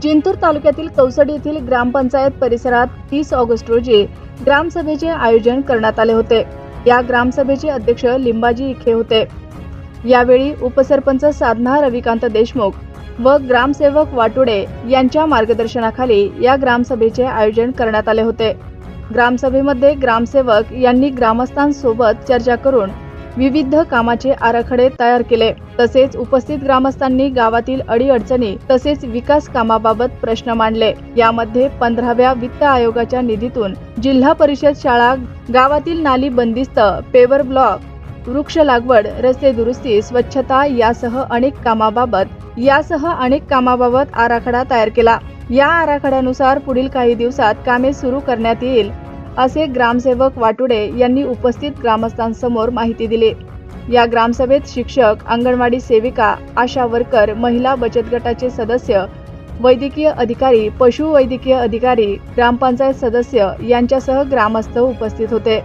जिंतूर तालुक्यातील कौसडी येथील ग्रामपंचायत परिसरात तीस ऑगस्ट रोजी ग्रामसभेचे आयोजन करण्यात आले होते. या ग्रामसभेचे अध्यक्ष लिंबाजी इखे होते. यावेळी उपसरपंच साधना रविकांत देशमुख व ग्रामसेवक वाटुडे यांच्या मार्गदर्शनाखाली या ग्रामसभेचे आयोजन करण्यात आले होते. ग्रामसभेमध्ये ग्रामसेवक यांनी ग्रामस्थांसोबत चर्चा करून विविध कामाचे आराखडे तयार केले. तसेच उपस्थित ग्रामस्थांनी गावातील अडीअडचणी तसेच विकास कामाबाबत प्रश्न मांडले. यामध्ये पंधराव्या वित्त आयोगाच्या निधीतून जिल्हा परिषद शाळा गावातील नाली बंदिस्त पेवर ब्लॉक वृक्ष लागवड रस्ते दुरुस्ती स्वच्छता यासह अनेक कामाबाबत यासह अनेक कामाबाबत आराखडा तयार केला. या आराखड्यानुसार पुढील काही दिवसात कामे सुरू करण्यात येईल. असे ग्रामसेवक वाटुडे यांनी उपस्थित ग्रामस्थांसमोर माहिती दिली. या ग्रामसभेत शिक्षक अंगणवाडी सेविका आशा वर्कर महिला बचत गटाचे सदस्य वैद्यकीय अधिकारी पशुवैद्यकीय अधिकारी ग्रामपंचायत सदस्य यांच्यासह ग्रामस्थ उपस्थित होते.